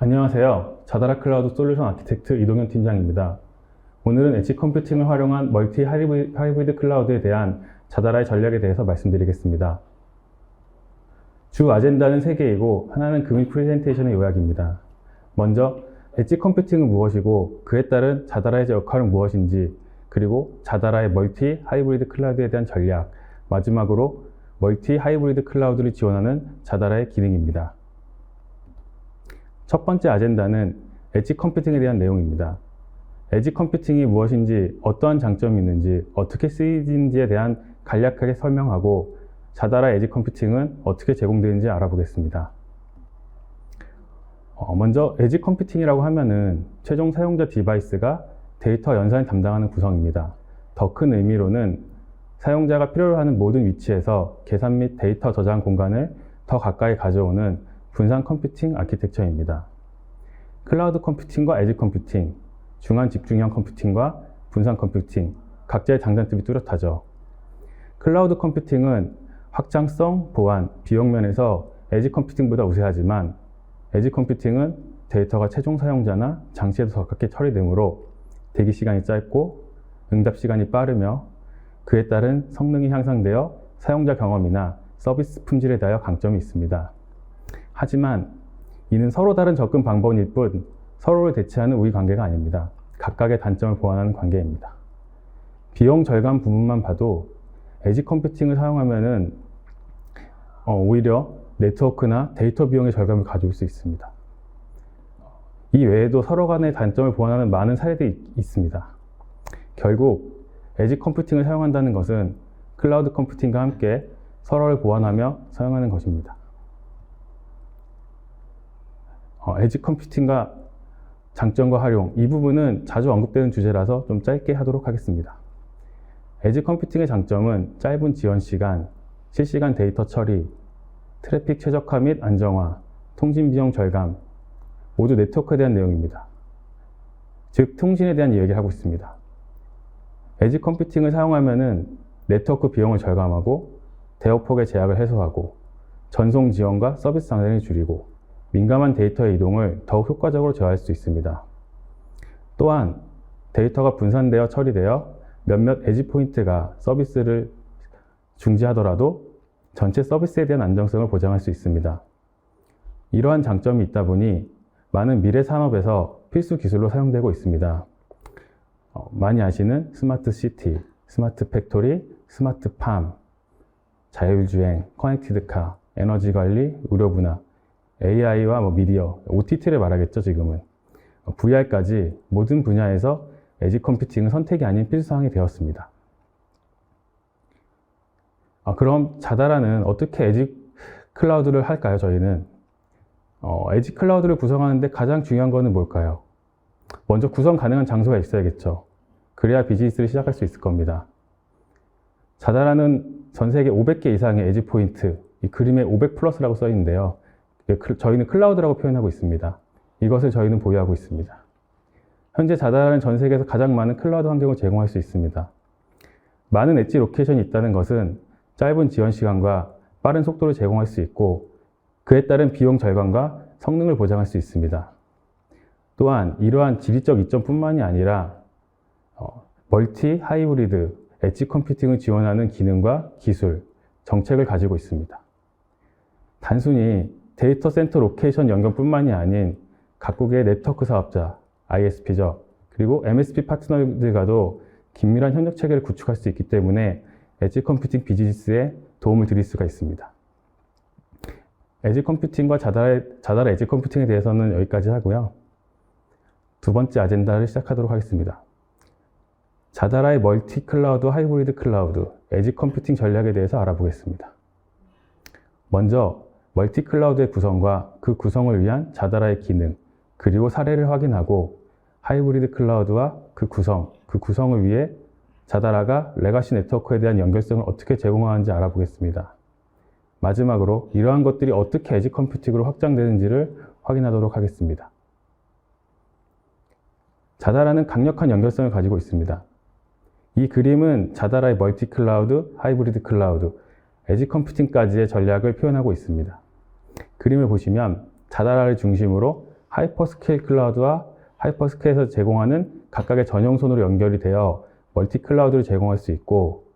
안녕하세요. 자다라 클라우드 솔루션 아키텍트 이동현 팀장입니다. 오늘은 엣지 컴퓨팅을 활용한 멀티 하이브리드, 클라우드에 대한 자다라의 전략에 대해서 말씀드리겠습니다. 주 아젠다는 3개이고 하나는 금일 프레젠테이션의 요약입니다. 먼저 엣지 컴퓨팅은 무엇이고 그에 따른 자다라의 역할은 무엇인지 그리고 자다라의 멀티 하이브리드 클라우드에 대한 전략 마지막으로 멀티 하이브리드 클라우드를 지원하는 자다라의 기능입니다. 첫 번째 아젠다는 엣지 컴퓨팅에 대한 내용입니다. 엣지 컴퓨팅이 무엇인지, 어떠한 장점이 있는지, 어떻게 쓰이는지에 대한 간략하게 설명하고 자다라 엣지 컴퓨팅은 어떻게 제공되는지 알아보겠습니다. 어, 먼저 엣지 컴퓨팅이라고 하면은 최종 사용자 디바이스가 데이터 연산을 담당하는 구성입니다. 더 큰 의미로는 사용자가 필요로 하는 모든 위치에서 계산 및 데이터 저장 공간을 더 가까이 가져오는 분산 컴퓨팅 아키텍처입니다. 클라우드 컴퓨팅과 에지 컴퓨팅, 중앙 집중형 컴퓨팅과 분산 컴퓨팅, 각자의 장단점이 뚜렷하죠. 클라우드 컴퓨팅은 확장성, 보안, 비용 면에서 에지 컴퓨팅보다 우세하지만 에지 컴퓨팅은 데이터가 최종 사용자나 장치에 더 가깝게 처리되므로 대기 시간이 짧고 응답 시간이 빠르며 그에 따른 성능이 향상되어 사용자 경험이나 서비스 품질에 대하여 강점이 있습니다. 하지만 이는 서로 다른 접근 방법일 뿐 서로를 대체하는 우위 관계가 아닙니다. 각각의 단점을 보완하는 관계입니다. 비용 절감 부분만 봐도 에지 컴퓨팅을 사용하면은 어, 오히려 네트워크나 데이터 비용의 절감을 가져올 수 있습니다. 이 외에도 서로 간의 단점을 보완하는 많은 사례들이 있습니다. 결국 에지 컴퓨팅을 사용한다는 것은 클라우드 컴퓨팅과 함께 서로를 보완하며 사용하는 것입니다. 어, 에지 컴퓨팅과 장점과 활용 이 부분은 자주 언급되는 주제라서 좀 짧게 하도록 하겠습니다. 에지 컴퓨팅의 장점은 짧은 지원 시간, 실시간 데이터 처리, 트래픽 최적화 및 안정화, 통신 비용 절감 모두 네트워크에 대한 내용입니다. 즉 통신에 대한 이야기를 하고 있습니다. 에지 컴퓨팅을 사용하면은 네트워크 비용을 절감하고 대역폭의 제약을 해소하고 전송 지원과 서비스 상대를 줄이고 민감한 데이터의 이동을 더욱 효과적으로 제어할 수 있습니다. 또한 데이터가 분산되어 처리되어 몇몇 에지 포인트가 서비스를 중지하더라도 전체 서비스에 대한 안정성을 보장할 수 있습니다. 이러한 장점이 있다 보니 많은 미래 산업에서 필수 기술로 사용되고 있습니다. 어, 많이 아시는 스마트 시티, 스마트 팩토리, 스마트 팜, 자율주행, 커넥티드 카, 에너지 관리, 의료 분야, AI와 뭐 미디어, OTT를 말하겠죠, 지금은. VR까지 모든 분야에서 에지 컴퓨팅은 선택이 아닌 필수사항이 되었습니다. 아, 그럼 자다라는 어떻게 에지 클라우드를 할까요, 저희는? 어, 에지 클라우드를 구성하는데 가장 중요한 거는 뭘까요? 먼저 구성 가능한 장소가 있어야겠죠. 그래야 비즈니스를 시작할 수 있을 겁니다. 자다라는 전 세계 500개 이상의 에지 포인트, 이 그림에 500 플러스라고 써 있는데요. 저희는 클라우드라고 표현하고 있습니다. 이것을 저희는 보유하고 있습니다. 현재 자다라는 전 세계에서 가장 많은 클라우드 환경을 제공할 수 있습니다. 많은 엣지 로케이션이 있다는 것은 짧은 지원 시간과 빠른 속도를 제공할 수 있고 그에 따른 비용 절감과 성능을 보장할 수 있습니다. 또한 이러한 지리적 이점뿐만이 아니라 어, 멀티 하이브리드 엣지 컴퓨팅을 지원하는 기능과 기술, 정책을 가지고 있습니다. 단순히 데이터 센터 로케이션 연결뿐만이 아닌 각국의 네트워크 사업자, ISP죠. 그리고 MSP 파트너들과도 긴밀한 협력 체계를 구축할 수 있기 때문에 엣지 컴퓨팅 비즈니스에 도움을 드릴 수가 있습니다. 엣지 컴퓨팅과 자다라, 자다라 엣지 컴퓨팅에 대해서는 여기까지 하고요. 두 번째 아젠다를 시작하도록 하겠습니다. 자다라의 멀티 클라우드, 하이브리드 클라우드, 엣지 컴퓨팅 전략에 대해서 알아보겠습니다. 먼저 멀티 클라우드의 구성과 그 구성을 위한 자다라의 기능, 그리고 사례를 확인하고 하이브리드 클라우드와 그 구성, 그 구성을 위해 자다라가 레가시 네트워크에 대한 연결성을 어떻게 제공하는지 알아보겠습니다. 마지막으로 이러한 것들이 어떻게 에지 컴퓨팅으로 확장되는지를 확인하도록 하겠습니다. 자다라는 강력한 연결성을 가지고 있습니다. 이 그림은 자다라의 멀티 클라우드, 하이브리드 클라우드, 에지 컴퓨팅까지의 전략을 표현하고 있습니다. 그림을 보시면 자다라를 중심으로 하이퍼스케일 클라우드와 하이퍼스케일에서 제공하는 각각의 전용선으로 연결이 되어 멀티 클라우드를 제공할 수 있고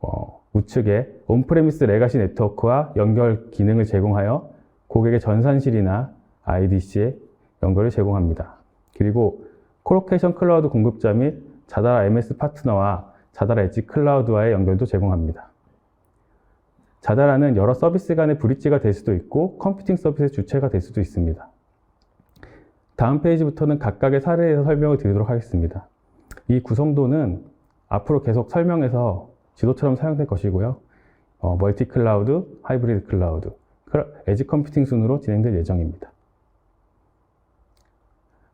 어, 우측에 온프레미스 레가시 네트워크와 연결 기능을 제공하여 고객의 전산실이나 IDC에 연결을 제공합니다. 그리고 콜로케이션 클라우드 공급자 및 자다라 MS 파트너와 자다라 엣지 클라우드와의 연결도 제공합니다. 자다라는 여러 서비스 간의 브릿지가 될 수도 있고 컴퓨팅 서비스의 주체가 될 수도 있습니다. 다음 페이지부터는 각각의 사례에서 설명을 드리도록 하겠습니다. 이 구성도는 앞으로 계속 설명해서 지도처럼 사용될 것이고요. 어, 멀티 클라우드, 하이브리드 클라우드, 에지 컴퓨팅 순으로 진행될 예정입니다.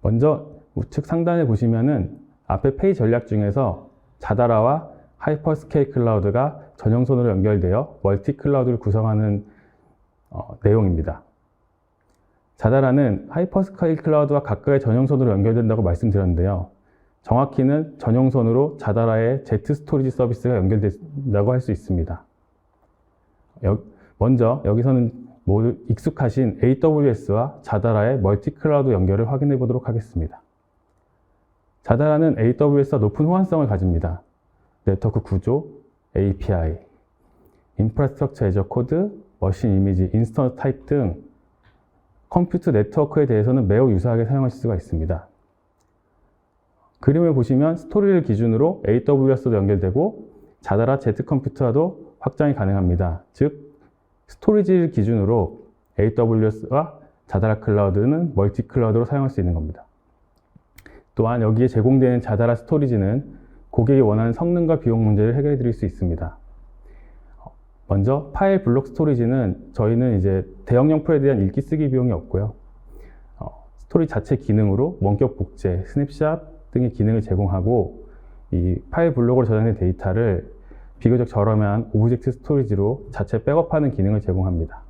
먼저 우측 상단에 보시면은 앞에 페이지 전략 중에서 자다라와 하이퍼스케일 클라우드가 전용선으로 연결되어 멀티 클라우드를 구성하는 어, 내용입니다. 자다라는 하이퍼스케일 클라우드와 각각의 전용선으로 연결된다고 말씀드렸는데요. 정확히는 전용선으로 자다라의 Z 스토리지 서비스가 연결된다고 할 수 있습니다. 여, 먼저 여기서는 모두 익숙하신 AWS와 자다라의 멀티 클라우드 연결을 확인해 보도록 하겠습니다. 자다라는 AWS와 높은 호환성을 가집니다. 네트워크 구조, API, 인프라스트럭처 애저 코드, 머신 이미지, 인스턴트 타입 등 컴퓨터 네트워크에 대해서는 매우 유사하게 사용하실 수가 있습니다. 그림을 보시면 스토리를 기준으로 AWS도 연결되고 자다라 Z 컴퓨터와도 확장이 가능합니다. 즉, 스토리지를 기준으로 AWS와 자다라 클라우드는 멀티 클라우드로 사용할 수 있는 겁니다. 또한 여기에 제공되는 자다라 스토리지는 고객이 원하는 성능과 비용 문제를 해결해 드릴 수 있습니다. 먼저 파일 블록 스토리지는 저희는 이제 대형용 프로에 대한 읽기 쓰기 비용이 없고요. 어, 스토리 자체 기능으로 원격 복제, 스냅샷 등의 기능을 제공하고 이 파일 블록으로 저장된 데이터를 비교적 저렴한 오브젝트 스토리지로 자체 백업하는 기능을 제공합니다.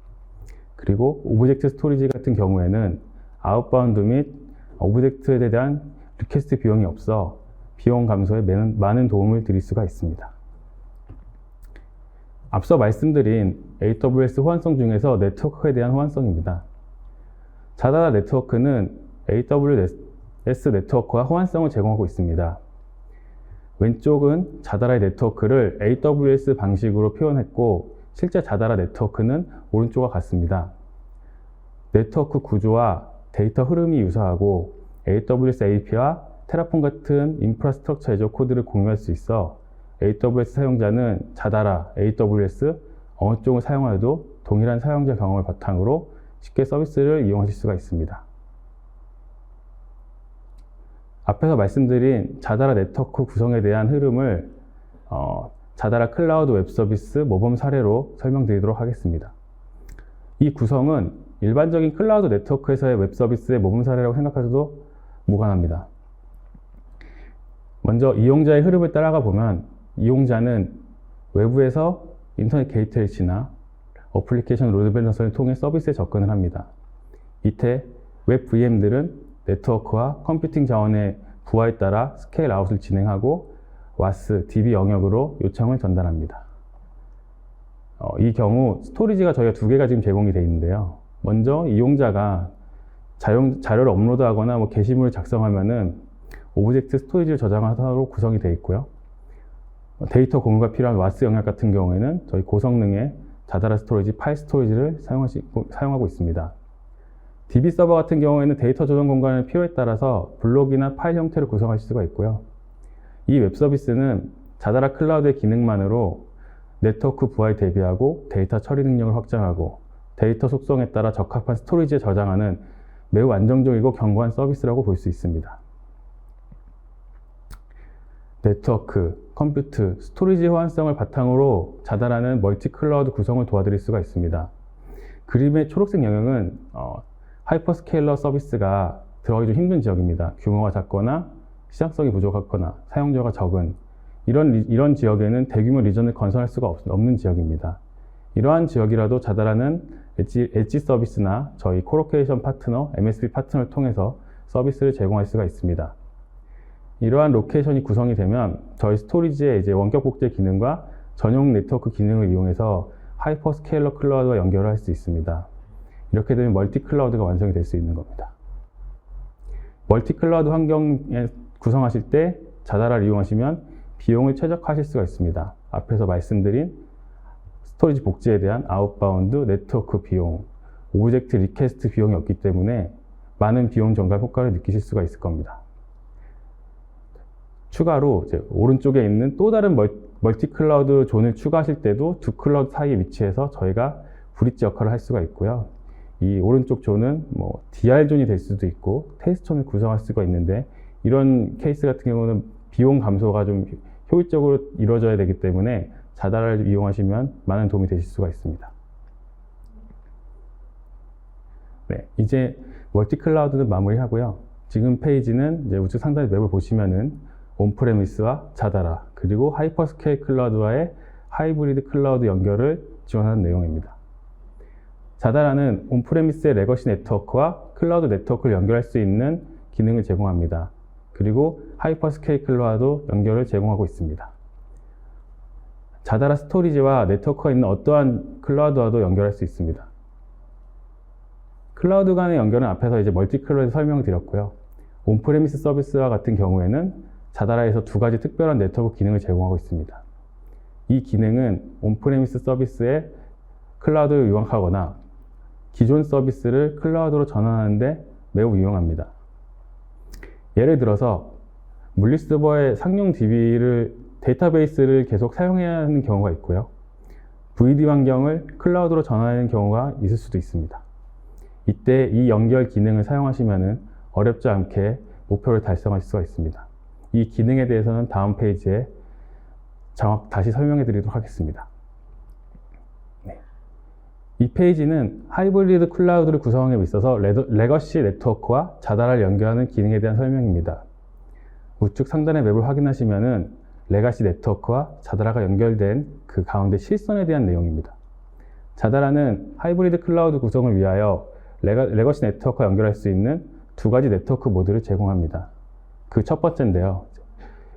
그리고 오브젝트 스토리지 같은 경우에는 아웃바운드 및 오브젝트에 대한 리퀘스트 비용이 없어 비용 감소에 많은 도움을 드릴 수가 있습니다. 앞서 말씀드린 AWS 호환성 중에서 네트워크에 대한 호환성입니다. 자다라 네트워크는 AWS 네트워크와 호환성을 제공하고 있습니다. 왼쪽은 자다라의 네트워크를 AWS 방식으로 표현했고 실제 자다라 네트워크는 오른쪽과 같습니다. 네트워크 구조와 데이터 흐름이 유사하고 AWS AP와 테라폼 같은 인프라스트럭처 애저 코드를 공유할 수 있어 AWS 사용자는 자다라, AWS 어느 쪽을 사용하여도 동일한 사용자 경험을 바탕으로 쉽게 서비스를 이용하실 수가 있습니다. 앞에서 말씀드린 자다라 네트워크 구성에 대한 흐름을 어, 자다라 클라우드 웹 서비스 모범 사례로 설명드리도록 하겠습니다. 이 구성은 일반적인 클라우드 네트워크에서의 웹 서비스의 모범 사례라고 생각하셔도 무관합니다. 먼저 이용자의 흐름을 따라가 보면 이용자는 외부에서 인터넷 게이트웨이나 어플리케이션 로드 밸런서를 통해 서비스에 접근을 합니다. 이때 웹 VM들은 네트워크와 컴퓨팅 자원의 부하에 따라 스케일 아웃을 진행하고 WAS, DB 영역으로 요청을 전달합니다. 어, 이 경우 스토리지가 저희가 두 개가 지금 제공이 되어 있는데요. 먼저 이용자가 자용, 자료를 업로드하거나 뭐 게시물을 작성하면은 오브젝트 스토리지를 저장하도록 구성이 되어 있고요. 데이터 공유가 필요한 와스 영역 같은 경우에는 저희 고성능의 자다라 스토리지, 파일 스토리지를 사용하시고, 사용하고 있습니다. DB 서버 같은 경우에는 데이터 저장 공간의 필요에 따라서 블록이나 파일 형태를 구성하실 수가 있고요. 이 웹 서비스는 자다라 클라우드의 기능만으로 네트워크 부하에 대비하고 데이터 처리 능력을 확장하고 데이터 속성에 따라 적합한 스토리지에 저장하는 매우 안정적이고 견고한 서비스라고 볼 수 있습니다. 네트워크, 컴퓨트, 스토리지 호환성을 바탕으로 자달하는 멀티 클라우드 구성을 도와드릴 수가 있습니다. 그림의 초록색 영역은 어, 하이퍼스케일러 서비스가 들어가기 좀 힘든 지역입니다. 규모가 작거나 시장성이 부족하거나 사용자가 적은 이런, 이런 지역에는 대규모 리전을 건설할 수가 없, 는 지역입니다. 이러한 지역이라도 자달하는 엣지, 엣지 서비스나 저희 코로케이션 파트너, MSP 파트너를 통해서 서비스를 제공할 수가 있습니다. 이러한 로케이션이 구성이 되면 저희 스토리지의 이제 원격 복제 기능과 전용 네트워크 기능을 이용해서 하이퍼 스케일러 클라우드와 연결을 할 수 있습니다. 이렇게 되면 멀티 클라우드가 완성이 될 수 있는 겁니다. 멀티 클라우드 환경에 구성하실 때 자다라를 이용하시면 비용을 최적화하실 수가 있습니다. 앞에서 말씀드린 스토리지 복제에 대한 아웃바운드 네트워크 비용, 오브젝트 리퀘스트 비용이 없기 때문에 많은 비용 절감 효과를 느끼실 수가 있을 겁니다. 추가로 오른쪽에 있는 또 다른 멀- 멀티 클라우드 존을 추가하실 때도 두 클라우드 사이에 위치해서 저희가 브릿지 역할을 할 수가 있고요. 이 오른쪽 존은 뭐 DR 존이 될 수도 있고 테스트 존을 구성할 수가 있는데 이런 케이스 같은 경우는 비용 감소가 좀 효율적으로 이루어져야 되기 때문에 자다라를 이용하시면 많은 도움이 되실 수가 있습니다. 네, 이제 멀티 클라우드는 마무리하고요. 지금 페이지는 이제 우측 상단의 맵을 보시면은 온프레미스와 자다라 그리고 하이퍼스케일 클라우드와의 하이브리드 클라우드 연결을 지원하는 내용입니다. 자다라는 온프레미스의 레거시 네트워크와 클라우드 네트워크를 연결할 수 있는 기능을 제공합니다. 그리고 하이퍼스케일 클라우드 연결을 제공하고 있습니다. 자다라 스토리지와 네트워크가 있는 어떠한 클라우드와도 연결할 수 있습니다. 클라우드 간의 연결은 앞에서 이제 멀티 클라우드 설명을 드렸고요. 온프레미스 서비스와 같은 경우에는 자다라에서 두 가지 특별한 네트워크 기능을 제공하고 있습니다. 이 기능은 온프레미스 서비스에 클라우드를 유학하거나 기존 서비스를 클라우드로 전환하는데 매우 유용합니다. 예를 들어서 물리 서버의 상용 DB를 데이터베이스를 계속 사용해야 하는 경우가 있고요. VD 환경을 클라우드로 전환하는 경우가 있을 수도 있습니다. 이때 이 연결 기능을 사용하시면 어렵지 않게 목표를 달성하실 수가 있습니다. 이 기능에 대해서는 다음 페이지에 정확 다시 설명해 드리도록 하겠습니다. 네. 이 페이지는 하이브리드 클라우드를 구성함에 있어서 레더- 레거시 네트워크와 자다라를 연결하는 기능에 대한 설명입니다. 우측 상단의 맵을 확인하시면은 레가시 네트워크와 자다라가 연결된 그 가운데 실선에 대한 내용입니다. 자다라는 하이브리드 클라우드 구성을 위하여 레가, 레거시 네트워크와 연결할 수 있는 두 가지 네트워크 모드를 제공합니다. 그 첫 번째인데요.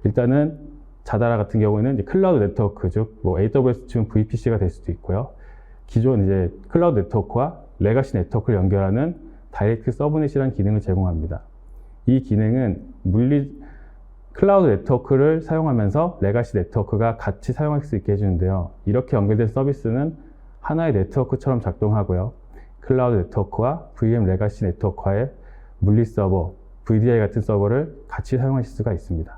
일단은 자다라 같은 경우에는 클라우드 네트워크, 즉, 뭐 AWS 중 VPC가 될 수도 있고요. 기존 이제 클라우드 네트워크와 레가시 네트워크를 연결하는 다이렉트 서브넷이라는 기능을 제공합니다. 이 기능은 물리, 클라우드 네트워크를 사용하면서 레가시 네트워크가 같이 사용할 수 있게 해주는데요. 이렇게 연결된 서비스는 하나의 네트워크처럼 작동하고요. 클라우드 네트워크와 VM 레가시 네트워크와의 물리 서버, VDI 같은 서버를 같이 사용하실 수가 있습니다.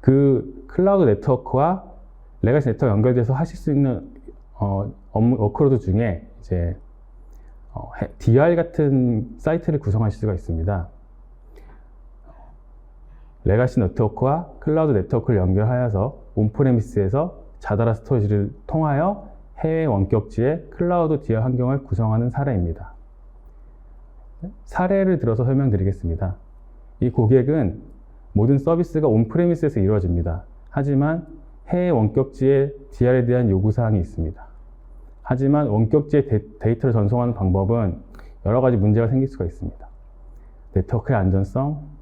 그 클라우드 네트워크와 레가시 네트워크 연결돼서 하실 수 있는 어, 업무 워크로드 중에 이제 어, 해- DR 같은 사이트를 구성하실 수가 있습니다. 레가시 네트워크와 클라우드 네트워크를 연결하여서 온프레미스에서 자다라 스토리지를 통하여 해외 원격지의 클라우드 DR 환경을 구성하는 사례입니다. 사례를 들어서 설명드리겠습니다. 이 고객은 모든 서비스가 온프레미스에서 이루어집니다. 하지만 해외 원격지의 DR에 대한 요구사항이 있습니다. 하지만 원격지의 데- 데이터를 전송하는 방법은 여러 가지 문제가 생길 수가 있습니다. 네트워크의 안전성,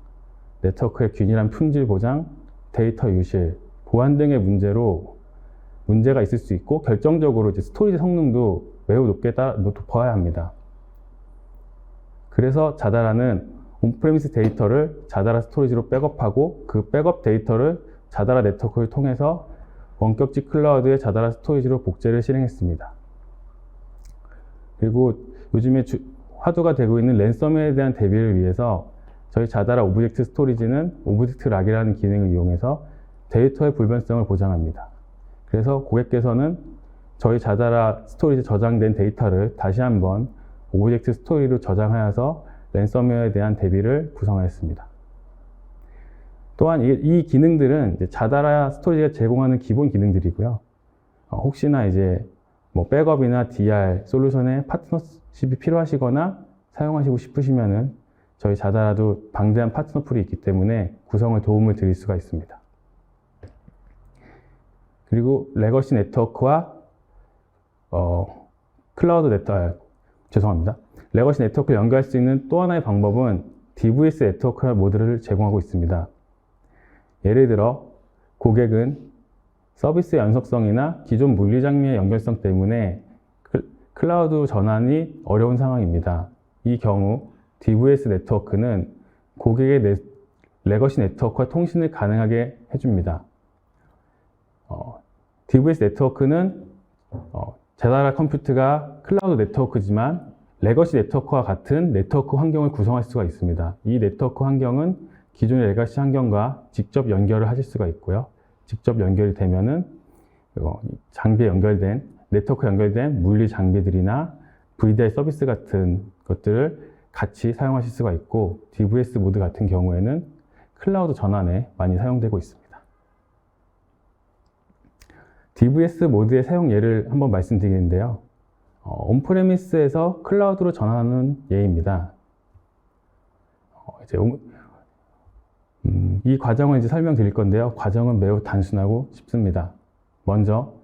네트워크의 균일한 품질 보장, 데이터 유실, 보안 등의 문제로 문제가 있을 수 있고 결정적으로 이제 스토리지 성능도 매우 높게 따, 높아야 합니다. 그래서 자다라는 온프레미스 데이터를 자다라 스토리지로 백업하고 그 백업 데이터를 자다라 네트워크를 통해서 원격지 클라우드의 자다라 스토리지로 복제를 실행했습니다. 그리고 요즘에 주- 화두가 되고 있는 랜섬에 대한 대비를 위해서 저희 자다라 오브젝트 스토리지는 오브젝트 락이라는 기능을 이용해서 데이터의 불변성을 보장합니다. 그래서 고객께서는 저희 자다라 스토리지 저장된 데이터를 다시 한번 오브젝트 스토리로 저장하여서 랜섬웨어에 대한 대비를 구성하였습니다. 또한 이, 이 기능들은 자다라 스토리지가 제공하는 기본 기능들이고요. 어, 혹시나 이제 뭐 백업이나 DR 솔루션의 파트너십이 필요하시거나 사용하시고 싶으시면은 저희 자다라도 방대한 파트너 풀이 있기 때문에 구성을 도움을 드릴 수가 있습니다. 그리고 레거시 네트워크와 어, 클라우드 네트워크, 죄송합니다. 레거시 네트워크를 연결할 수 있는 또 하나의 방법은 DVS 네트워크 모드를 제공하고 있습니다. 예를 들어 고객은 서비스 연속성이나 기존 물리 장비의 연결성 때문에 클- 클라우드 전환이 어려운 상황입니다. 이 경우 DVS 네트워크는 고객의 네- 레거시 네트워크와 통신을 가능하게 해줍니다. 어, DVS 네트워크는 어, 제다라 컴퓨터가 클라우드 네트워크지만 레거시 네트워크와 같은 네트워크 환경을 구성할 수가 있습니다. 이 네트워크 환경은 기존의 레거시 환경과 직접 연결을 하실 수가 있고요. 직접 연결이 되면은 어, 장비에 연결된 네트워크 연결된 물리 장비들이나 VDI 서비스 같은 것들을 같이 사용하실 수가 있고 DVS 모드 같은 경우에는 클라우드 전환에 많이 사용되고 있습니다. DVS 모드의 사용 예를 한번 말씀드리는데요. 어, 온프레미스에서 클라우드로 전환하는 예입니다. 어, 이제 온- 음, 이 과정을 이제 설명드릴 건데요. 과정은 매우 단순하고 쉽습니다. 먼저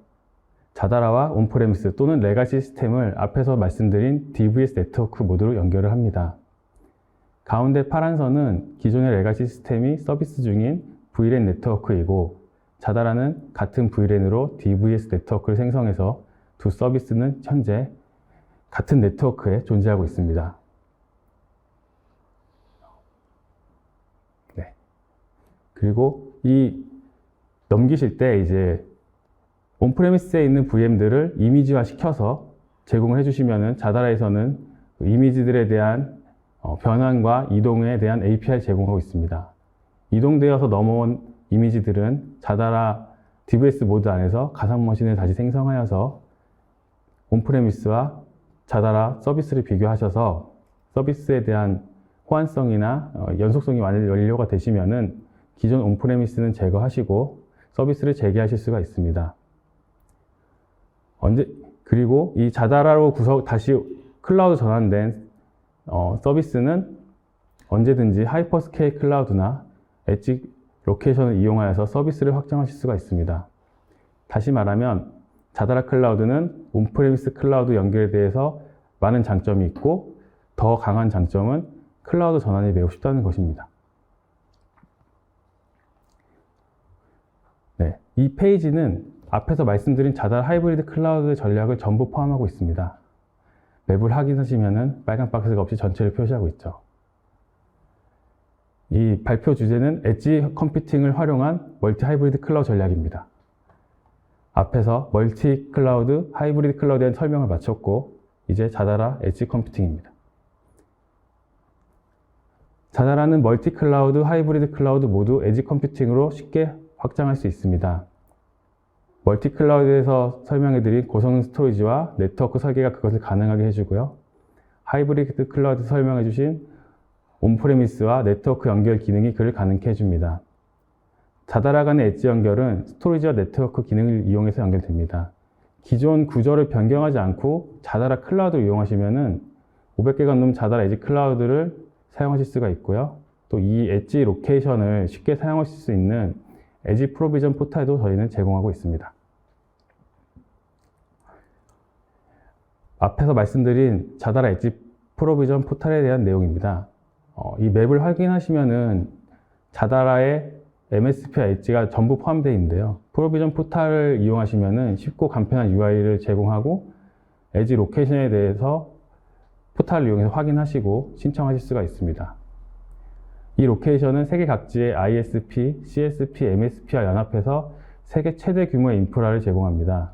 자다라와 온프레미스 또는 레가시 시스템을 앞에서 말씀드린 DVS 네트워크 모드로 연결을 합니다. 가운데 파란 선은 기존의 레가시 시스템이 서비스 중인 VLAN 네트워크이고 자다라는 같은 VLAN으로 DVS 네트워크를 생성해서 두 서비스는 현재 같은 네트워크에 존재하고 있습니다. 네. 그리고 이 넘기실 때 이제 온프레미스에 있는 VM들을 이미지화 시켜서 제공을 해주시면은 자다라에서는 그 이미지들에 대한 어, 변환과 이동에 대한 API 제공하고 있습니다. 이동되어서 넘어온 이미지들은 자다라 DVS 모드 안에서 가상 머신을 다시 생성하여서 온프레미스와 자다라 서비스를 비교하셔서 서비스에 대한 호환성이나 어, 연속성이 완- 완료가 되시면은 기존 온프레미스는 제거하시고 서비스를 재개하실 수가 있습니다. 언제 그리고 이 자다라로 구성 다시 클라우드 전환된 어, 서비스는 언제든지 하이퍼스케일 클라우드나 엣지 로케이션을 이용하여서 서비스를 확장하실 수가 있습니다. 다시 말하면 자다라 클라우드는 온프레미스 클라우드 연결에 대해서 많은 장점이 있고 더 강한 장점은 클라우드 전환이 매우 쉽다는 것입니다. 네, 이 페이지는 앞에서 말씀드린 자달 하이브리드 클라우드 전략을 전부 포함하고 있습니다. 맵을 확인하시면 빨간 박스가 없이 전체를 표시하고 있죠. 이 발표 주제는 엣지 컴퓨팅을 활용한 멀티 하이브리드 클라우드 전략입니다. 앞에서 멀티 클라우드, 하이브리드 클라우드에 대한 설명을 마쳤고 이제 자다라 엣지 컴퓨팅입니다. 자다라는 멀티 클라우드, 하이브리드 클라우드 모두 엣지 컴퓨팅으로 쉽게 확장할 수 있습니다. 멀티 클라우드에서 설명해드린 고성능 스토리지와 네트워크 설계가 그것을 가능하게 해주고요. 하이브리드 클라우드 설명해주신 온프레미스와 네트워크 연결 기능이 그를 가능케 해줍니다. 자다라 간의 엣지 연결은 스토리지와 네트워크 기능을 이용해서 연결됩니다. 기존 구조를 변경하지 않고 자다라 클라우드를 이용하시면은 500개가 넘는 자다라 엣지 클라우드를 사용하실 수가 있고요. 또 이 엣지 로케이션을 쉽게 사용하실 수 있는 엣지 프로비전 포탈도 저희는 제공하고 있습니다. 앞에서 말씀드린 자다라 엣지 프로비전 포탈에 대한 내용입니다. 어, 이 맵을 확인하시면은 자다라의 MSP와 엣지가 전부 포함되어 있는데요. 프로비전 포탈을 이용하시면은 쉽고 간편한 UI를 제공하고 엣지 로케이션에 대해서 포탈을 이용해서 확인하시고 신청하실 수가 있습니다. 이 로케이션은 세계 각지의 ISP, CSP, MSP와 연합해서 세계 최대 규모의 인프라를 제공합니다.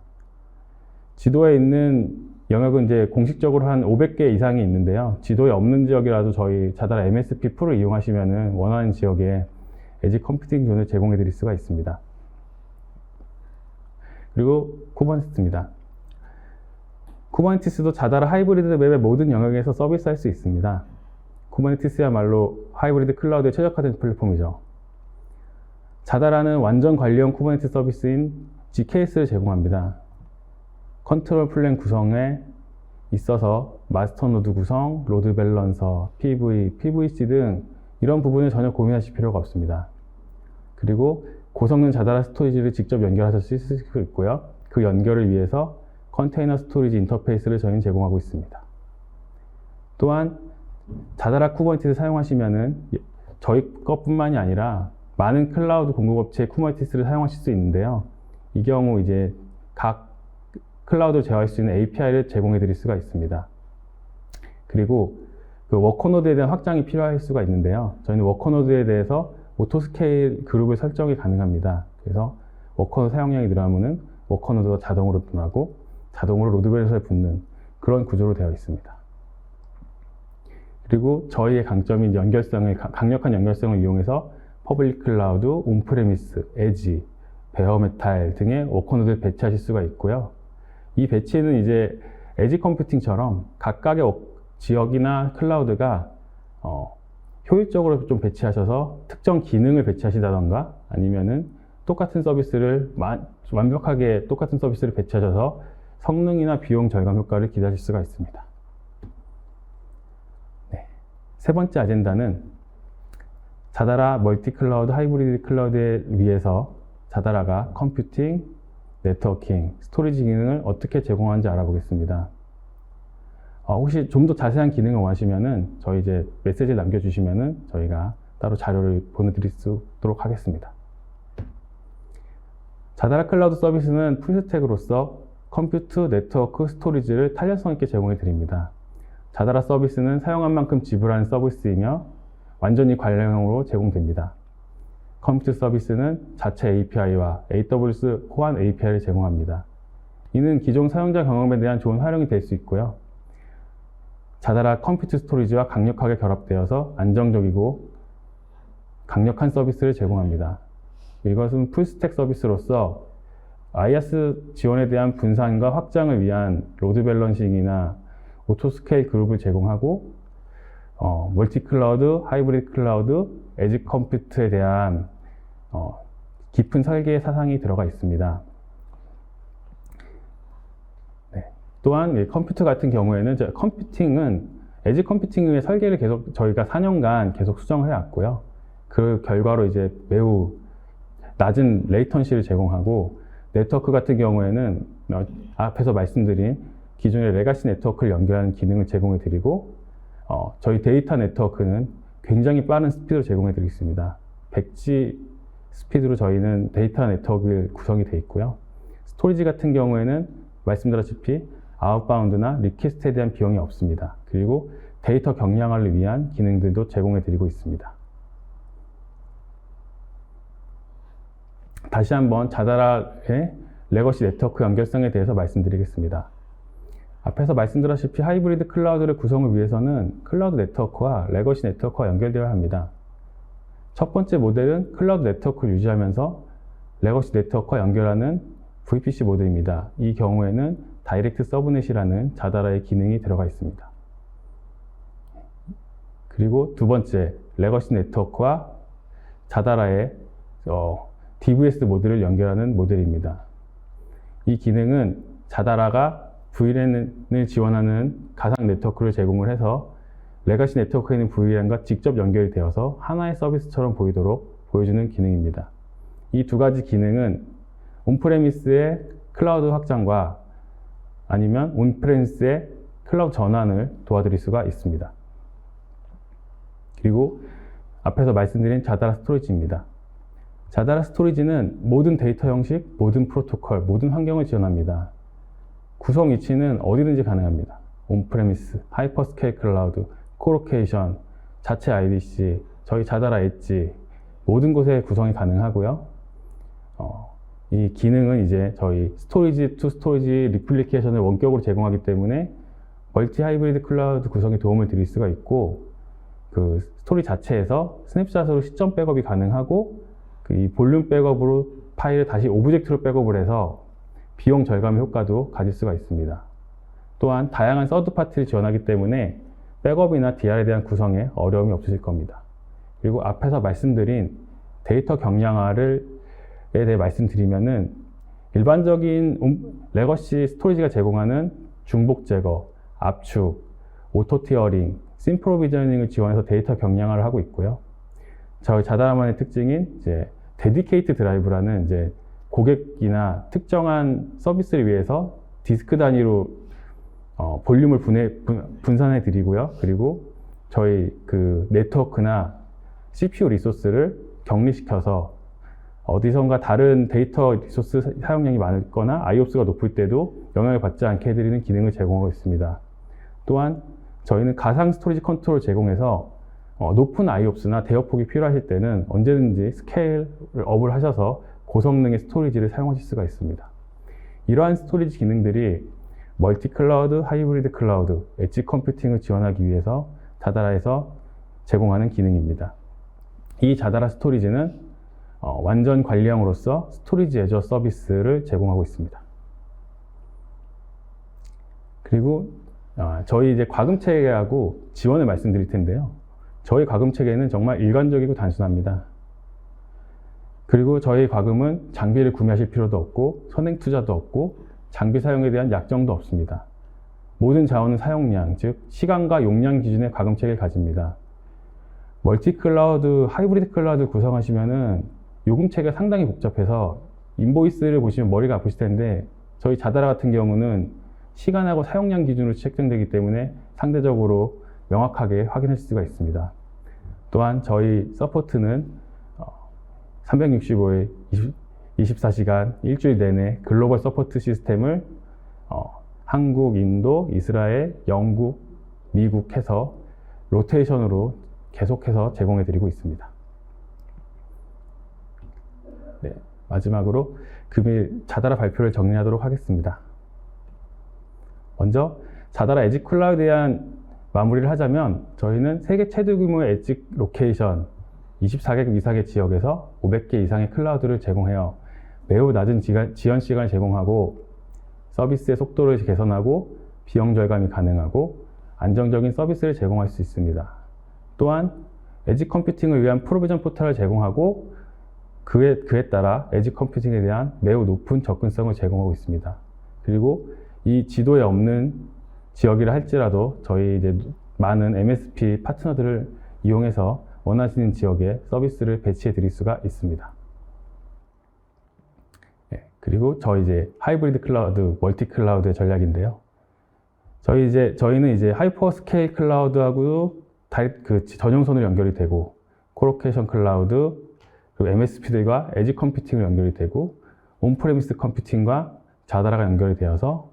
지도에 있는 영역은 이제 공식적으로 한 500개 이상이 있는데요. 지도에 없는 지역이라도 저희 자다라 MSP 풀을 이용하시면 원하는 지역에 에지 컴퓨팅 존을 제공해 드릴 수가 있습니다. 그리고 쿠버네티스입니다. 쿠버네티스도 자다라 하이브리드 맵의 모든 영역에서 서비스할 수 있습니다. 쿠버네티스야말로 하이브리드 클라우드에 최적화된 플랫폼이죠. 자다라는 완전 관리형 쿠버네티스 서비스인 GKS를 제공합니다. 컨트롤 플랜 구성에 있어서 마스터 노드 구성, 로드 밸런서, PV, PVC 등 이런 부분을 전혀 고민하실 필요가 없습니다. 그리고 고성능 자다라 스토리지를 직접 연결하실 수 있고요. 그 연결을 위해서 컨테이너 스토리지 인터페이스를 저희는 제공하고 있습니다. 또한 자다라 쿠버네티스 사용하시면은 저희 것뿐만이 아니라 많은 클라우드 공급업체의 쿠버네티스를 사용하실 수 있는데요. 이 경우 이제 각 클라우드를 제어할 수 있는 API를 제공해 드릴 수가 있습니다. 그리고 그 워커노드에 대한 확장이 필요할 수가 있는데요. 저희는 워커노드에 대해서 오토스케일 그룹을 설정이 가능합니다. 그래서 워커노드 사용량이 늘어나면은 워커노드가 자동으로 늘어나고 자동으로 로드밸런스에 붙는 그런 구조로 되어 있습니다. 그리고 저희의 강점인 연결성을 가- 강력한 연결성을 이용해서 퍼블릭 클라우드, 온프레미스, 에지, 베어메탈 등의 워커노드를 배치하실 수가 있고요. 이 배치는 이제 에지 컴퓨팅처럼 각각의 워- 지역이나 클라우드가 어, 효율적으로 좀 배치하셔서 특정 기능을 배치하시다던가 아니면은 똑같은 서비스를 마- 완벽하게 똑같은 서비스를 배치하셔서 성능이나 비용 절감 효과를 기대하실 수가 있습니다. 네. 세 번째 아젠다는 자다라 멀티 클라우드 하이브리드 클라우드에 위해서 자다라가 컴퓨팅, 네트워킹, 스토리지 기능을 어떻게 제공하는지 알아보겠습니다. 어, 혹시 좀 더 자세한 기능을 원하시면은 저희 이제 메시지를 남겨주시면은 저희가 따로 자료를 보내드릴 수 있도록 하겠습니다. 자다라 클라우드 서비스는 풀스택으로서 컴퓨트, 네트워크, 스토리지를 탄력성 있게 제공해 드립니다. 자다라 서비스는 사용한 만큼 지불하는 서비스이며 완전히 관련형으로 제공됩니다. 컴퓨트 서비스는 자체 API와 AWS 호환 API를 제공합니다. 이는 기존 사용자 경험에 대한 좋은 활용이 될 수 있고요. 자다라 컴퓨트 스토리지와 강력하게 결합되어서 안정적이고 강력한 서비스를 제공합니다. 이것은 풀스택 서비스로서 IaaS 지원에 대한 분산과 확장을 위한 로드 밸런싱이나 오토 스케일 그룹을 제공하고 어, 멀티 클라우드, 하이브리드 클라우드, 에지 컴퓨트에 대한 어, 깊은 설계의 사상이 들어가 있습니다. 네. 또한 이 컴퓨터 같은 경우에는 저 컴퓨팅은 에지 컴퓨팅 의 설계를 계속 저희가 4년간 계속 수정을 해왔고요. 그 결과로 이제 매우 낮은 레이턴시를 제공하고 네트워크 같은 경우에는 어, 앞에서 말씀드린 기존의 레가시 네트워크를 연결하는 기능을 제공해 드리고 어, 저희 데이터 네트워크는 굉장히 빠른 스피드로 제공해 드리겠습니다. 100G 스피드로 저희는 데이터 네트워크를 구성이 되어 있고요. 스토리지 같은 경우에는 말씀드렸다시피 아웃바운드나 리퀘스트에 대한 비용이 없습니다. 그리고 데이터 경량화를 위한 기능들도 제공해 드리고 있습니다. 다시 한번 자다라의 레거시 네트워크 연결성에 대해서 말씀드리겠습니다. 앞에서 말씀드렸다시피 하이브리드 클라우드의 구성을 위해서는 클라우드 네트워크와 레거시 네트워크가 연결되어야 합니다. 첫 번째 모델은 클라우드 네트워크를 유지하면서 레거시 네트워크와 연결하는 VPC 모델입니다. 이 경우에는 다이렉트 서브넷이라는 자다라의 기능이 들어가 있습니다. 그리고 두 번째, 레거시 네트워크와 자다라의 어, DVS 모드를 연결하는 모델입니다. 이 기능은 자다라가 VLAN을 지원하는 가상 네트워크를 제공을 해서 레가시 네트워크에 있는 VLAN과 직접 연결이 되어서 하나의 서비스처럼 보이도록 보여주는 기능입니다. 이 두 가지 기능은 온프레미스의 클라우드 확장과 아니면 온프레미스의 클라우드 전환을 도와드릴 수가 있습니다. 그리고 앞에서 말씀드린 자다라 스토리지입니다. 자다라 스토리지는 모든 데이터 형식, 모든 프로토콜, 모든 환경을 지원합니다. 구성 위치는 어디든지 가능합니다. 온프레미스, 하이퍼스케일 클라우드, 코로케이션, 자체 IDC, 저희 자다라 엣지 모든 곳에 구성이 가능하고요. 어, 이 기능은 이제 저희 스토리지 투 스토리지 리플리케이션을 원격으로 제공하기 때문에 멀티 하이브리드 클라우드 구성에 도움을 드릴 수가 있고 그 스토리 자체에서 스냅샷으로 시점 백업이 가능하고 그 이 볼륨 백업으로 파일을 다시 오브젝트로 백업을 해서 비용 절감 효과도 가질 수가 있습니다. 또한 다양한 서드 파티를 지원하기 때문에 백업이나 DR에 대한 구성에 어려움이 없으실 겁니다. 그리고 앞에서 말씀드린 데이터 경량화를 에 대해 말씀드리면은 일반적인 옴- 레거시 스토리지가 제공하는 중복 제거, 압축, 오토 티어링, 심 프로비저닝을 지원해서 데이터 경량화를 하고 있고요. 저희 자다라만의 특징인 이제 데디케이트 드라이브라는 이제 고객이나 특정한 서비스를 위해서 디스크 단위로 어, 볼륨을 분해, 분, 산해 드리고요. 그리고 저희 그 네트워크나 CPU 리소스를 격리시켜서 어디선가 다른 데이터 리소스 사용량이 많거나 IOPS가 높을 때도 영향을 받지 않게 해드리는 기능을 제공하고 있습니다. 또한 저희는 가상 스토리지 컨트롤 제공해서 어, 높은 IOPS나 대역폭이 필요하실 때는 언제든지 스케일 업을 하셔서 고성능의 스토리지를 사용하실 수가 있습니다. 이러한 스토리지 기능들이 멀티 클라우드, 하이브리드 클라우드, 엣지 컴퓨팅을 지원하기 위해서 자다라에서 제공하는 기능입니다. 이 자다라 스토리지는 어, 완전 관리형으로서 스토리지 애저 서비스를 제공하고 있습니다. 그리고 아, 저희 이제 과금 체계하고 지원을 말씀드릴 텐데요. 저희 과금 체계는 정말 일관적이고 단순합니다. 그리고 저희 과금은 장비를 구매하실 필요도 없고 선행 투자도 없고 장비 사용에 대한 약정도 없습니다. 모든 자원은 사용량, 즉 시간과 용량 기준의 과금 체계를 가집니다. 멀티 클라우드, 하이브리드 클라우드 구성하시면은 요금 체계가 상당히 복잡해서 인보이스를 보시면 머리가 아프실 텐데 저희 자다라 같은 경우는 시간하고 사용량 기준으로 책정되기 때문에 상대적으로 명확하게 확인할 수가 있습니다. 또한 저희 서포트는 365일 24시간 일주일 내내 글로벌 서포트 시스템을 어, 한국, 인도, 이스라엘, 영국, 미국 해서 로테이션으로 계속해서 제공해 드리고 있습니다. 네, 마지막으로 금일 자다라 발표를 정리하도록 하겠습니다. 먼저 자다라 에지 클라우드에 대한 마무리를 하자면 저희는 세계 최대 규모의 엣지 로케이션 24개 이상의 지역에서 500개 이상의 클라우드를 제공해요. 매우 낮은 지연 시간을 제공하고 서비스의 속도를 개선하고 비용 절감이 가능하고 안정적인 서비스를 제공할 수 있습니다. 또한 에지 컴퓨팅을 위한 프로비전 포털을 제공하고 그에, 그에 따라 에지 컴퓨팅에 대한 매우 높은 접근성을 제공하고 있습니다. 그리고 이 지도에 없는 지역이라 할지라도 저희 이제 많은 MSP 파트너들을 이용해서 원하시는 지역에 서비스를 배치해 드릴 수가 있습니다. 네, 그리고 저희 이제 하이브리드 클라우드, 멀티 클라우드의 전략인데요. 저희 이제 저희는 이제 하이퍼 스케일 클라우드하고 그 전용선으로 연결이 되고 코로케이션 클라우드 그리고 MSP들과 에지 컴퓨팅을 연결이 되고 온프레미스 컴퓨팅과 자다라가 연결이 되어서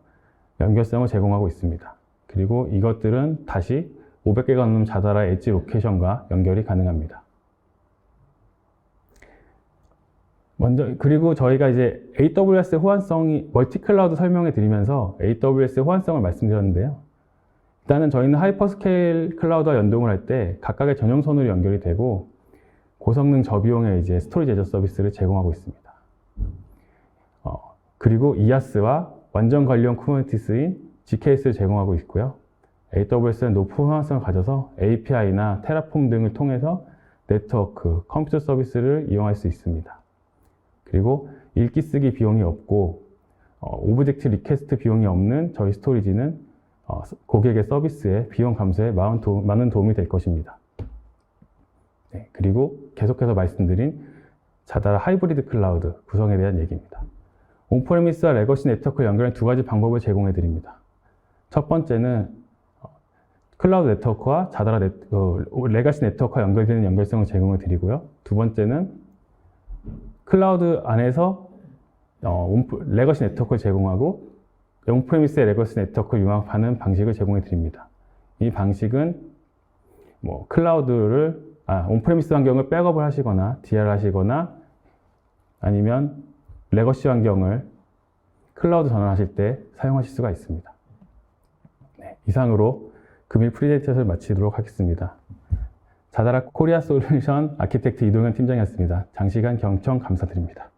연결성을 제공하고 있습니다. 그리고 이것들은 다시 500개가 넘는 자다라 엣지 로케이션과 연결이 가능합니다. 먼저 그리고 저희가 이제 AWS 호환성이 멀티 클라우드 설명해 드리면서 AWS 호환성을 말씀드렸는데요. 일단은 저희는 하이퍼스케일 클라우드와 연동을 할 때 각각의 전용선으로 연결이 되고 고성능 저비용의 이제 스토리지 애저 서비스를 제공하고 있습니다. 어, 그리고 이아스와 완전 관리형 쿠버네티스인 GKS를 제공하고 있고요. AWS는 높은 호환성을 가져서 API나 테라폼 등을 통해서 네트워크, 컴퓨터 서비스를 이용할 수 있습니다. 그리고 읽기 쓰기 비용이 없고 어, 오브젝트 리퀘스트 비용이 없는 저희 스토리지는 어, 고객의 서비스에 비용 감소에 많은, 도, 많은 도움이 될 것입니다. 네, 그리고 계속해서 말씀드린 자다라 하이브리드 클라우드 구성에 대한 얘기입니다. 온프레미스와 레거시 네트워크를 연결하는 두 가지 방법을 제공해 드립니다. 첫 번째는 어, 클라우드 네트워크와 자다라 네, 어, 레가시 네트워크와 연결되는 연결성을 제공해 드리고요. 두 번째는 클라우드 안에서 어, 온프, 레거시 네트워크를 제공하고 온프레미스의 레거시 네트워크를 융합하는 방식을 제공해 드립니다. 이 방식은 뭐 클라우드를 아, 온프레미스 환경을 백업을 하시거나 DR 하시거나 아니면 레거시 환경을 클라우드 전환하실 때 사용하실 수가 있습니다. 네, 이상으로 금일 프리젠테이션을 마치도록 하겠습니다. 자다라 코리아 솔루션 아키텍트 이동현 팀장이었습니다. 장시간 경청 감사드립니다.